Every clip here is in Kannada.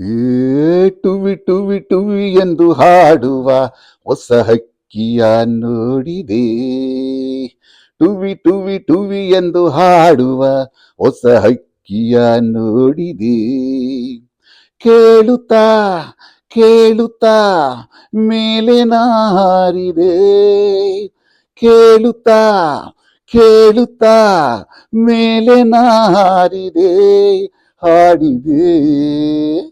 ಏ ಟುವಿ ಟುವಿ ಟುವಿ ಎಂದು ಹಾಡುವ ಹೊಸ ಹಕ್ಕಿಯ ನೋಡಿದೆ. ಟುವಿ ಟುವಿ ಟುವಿ ಎಂದು ಹಾಡುವ ಹೊಸ ಹಕ್ಕಿಯ ನೋಡಿದೆ. ಕೇಳುತ್ತಾ ಕೇಳುತ್ತಾ, ಮೇಲೆ ನಾರಿದೆ. ಕೇಳುತ್ತಾ ಕೇಳುತ್ತಾ, ಮೇಲೆ ನಾರಿದೆ. ಹಾಡಿದೆ.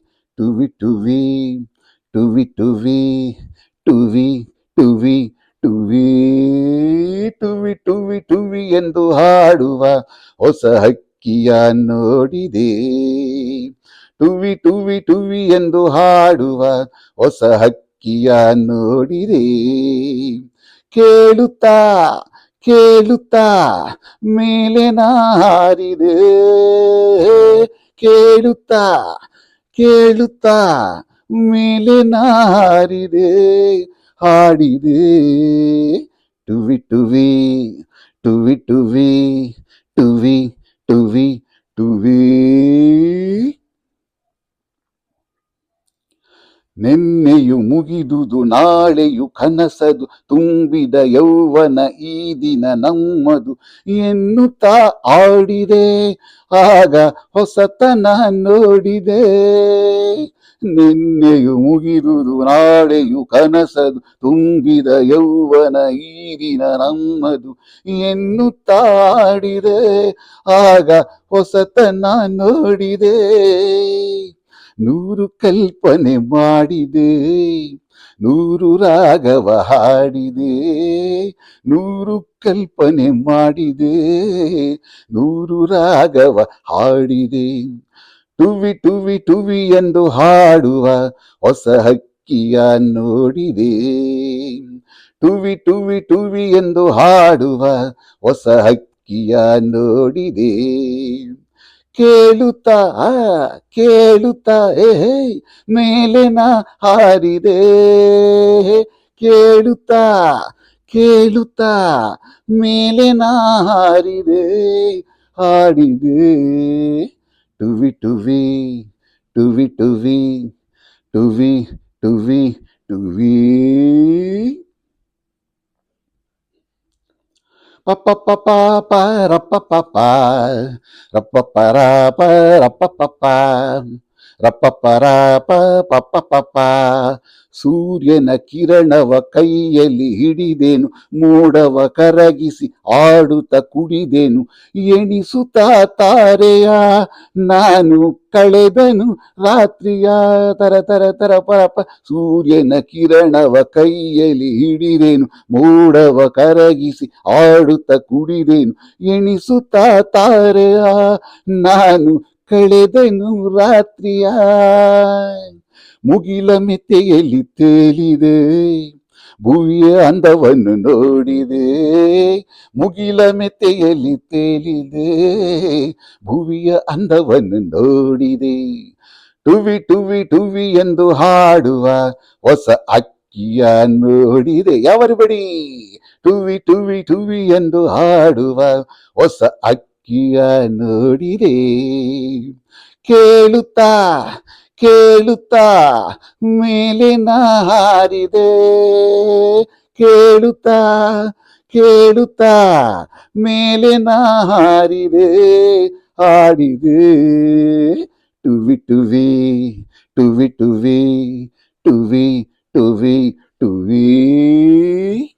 ಟುವಿ ಟುವಿ ಟುವಿ ಟುವಿ ಟುವಿ ಟುವಿ ಟುವಿ ಟುವಿ ಎಂದು ಹಾಡುವ ಹೊಸ ಹಕ್ಕಿಯ ನೋಡಿದೆ. ಟುವಿ ಟುವಿ ಟುವಿ ಎಂದು ಹಾಡುವ ಹೊಸ ಹಕ್ಕಿಯ ನೋಡಿದೆ. ಕೇಳುತ್ತಾ ಕೇಳುತ್ತಾ, ಮೇಲೆ ಹಾರಿದೆ. ಕೇಳುತ್ತಾ ಕೇಳುತ್ತಾ ಮೇಲೆ ನಾರಿದೆ, ಹಾಡಿದೆ. ಟುವಿ ಟುವಿ ಟುವಿ ಟುವಿ ಟುವಿ ಟುವಿ ಟುವಿ. ನಿನ್ನೆಯು ಮುಗಿದುದು, ನಾಳೆಯು ಕನಸದು, ತುಂಬಿದ ಯೌವನ ಈ ದಿನ ನಮ್ಮದು. ಎನ್ನುತ್ತಾ ಆಡಿದೆ ಆಗ ಹೊಸತನ ನೋಡಿದೆ. ನಿನ್ನೆಯು ಮುಗಿದುದು ನಾಳೆಯು ಕನಸದು, ತುಂಬಿದ ಯೌವನ ಈ ದಿನ ನಮ್ಮದು. ಎನ್ನುತ್ತಾಡಿದೆ ಆಗ ಹೊಸತನ ನೋಡಿದೆ. ನೂರು ಕಲ್ಪನೆ ಮಾಡಿದೆ, ನೂರು ರಾಗವ ಹಾಡಿದೆ. ನೂರು ಕಲ್ಪನೆ ಮಾಡಿದೆ, ನೂರು ರಾಗವ ಹಾಡಿದೆ. ಟುವಿ ಟುವಿ ಟುವಿ ಎಂದು ಹಾಡುವ ಹೊಸ ಹಕ್ಕಿಯ ನೋಡಿದೆ. ಟುವಿ ಟುವಿ ಟುವಿ ಎಂದು ಹಾಡುವ ಹೊಸ ಹಕ್ಕಿಯ ನೋಡಿದೆ. ಕೇಳುತ್ತಾ ಕೇಳುತ್ತಾ, ಏ ಮೇಲೆ ನಾ ಹಾರಿದೆ. ಕೇಳುತ್ತಾ ಕೇಳುತ್ತಾ, ಮೇಲೆ ನಾ ಹಾರಿದೆ, ಹಾಡಿದೆ. Duvi Duvi Duvi Duvi Duvi Duvi Duvi pa pa pa pa pa ra pa pa pa. Ra pa pa ra pa ra pa pa pa. ರಪ್ಪರ ಪಪ್ಪ ಸೂರ್ಯನ ಕಿರಣವ ಕೈಯಲ್ಲಿ ಹಿಡಿದೇನು, ಮೋಡವ ಕರಗಿಸಿ ಆಡುತ್ತ ಕುಡಿದೇನು, ಎಣಿಸುತ್ತ ತಾರೆಯ, ನಾನು ಕಳೆದನು ರಾತ್ರಿಯ ತರ ತರ ತರ ಪರಪ ಸೂರ್ಯನ ಕಿರಣವ ಕೈಯಲ್ಲಿ ಹಿಡಿದೇನು, ಮೋಡವ ಕರಗಿಸಿ ಆಡುತ್ತ ಕುಡಿದೇನು, ಎಣಿಸುತ್ತ ತಾರೆಯ, ನಾನು ಕಳೆದನು ರಾತ್ರಿಯ ಮುಗಿಲ ಮೆತ್ತೆಯಲ್ಲಿ ತೇಲಿದೆ. ಭುವಿಯ ಅಂದವನ್ನು ನೋಡಿದೆ. ಮುಗಿಲ ಮೆತ್ತೆಯಲ್ಲಿ ತೇಲಿದೆ. ಭುವಿಯ ಅಂದವನ್ನು ನೋಡಿದೆ. ಟುವಿ ಟುವಿ ಟುವಿ ಎಂದು ಹಾಡುವ ಹೊಸ ಅಕ್ಕಿಯ ನೋಡಿದೆ. ಯಾವರು ಬಡಿ ಟುವಿ ಟುವಿ ಟುವಿ ಎಂದು ಹಾಡುವ ಹೊಸ ಅಕ್ಕಿಯ ನೋಡಿದೆ ಕೇಳುತ್ತಾ ಕೇಳುತ್ತಾ, ಮೇಲೆ ಹಾರಿದೆ. ಕೇಳುತ್ತಾ ಕೇಳುತ್ತಾ, ಮೇಲೆ ಹಾರಿದೆ. ಹಾಡಿದೆ. ಟುವಿ ಟುವಿ ಟುವಿ ಟುವಿ ಟುವಿ ಟುವಿ ಟುವಿ.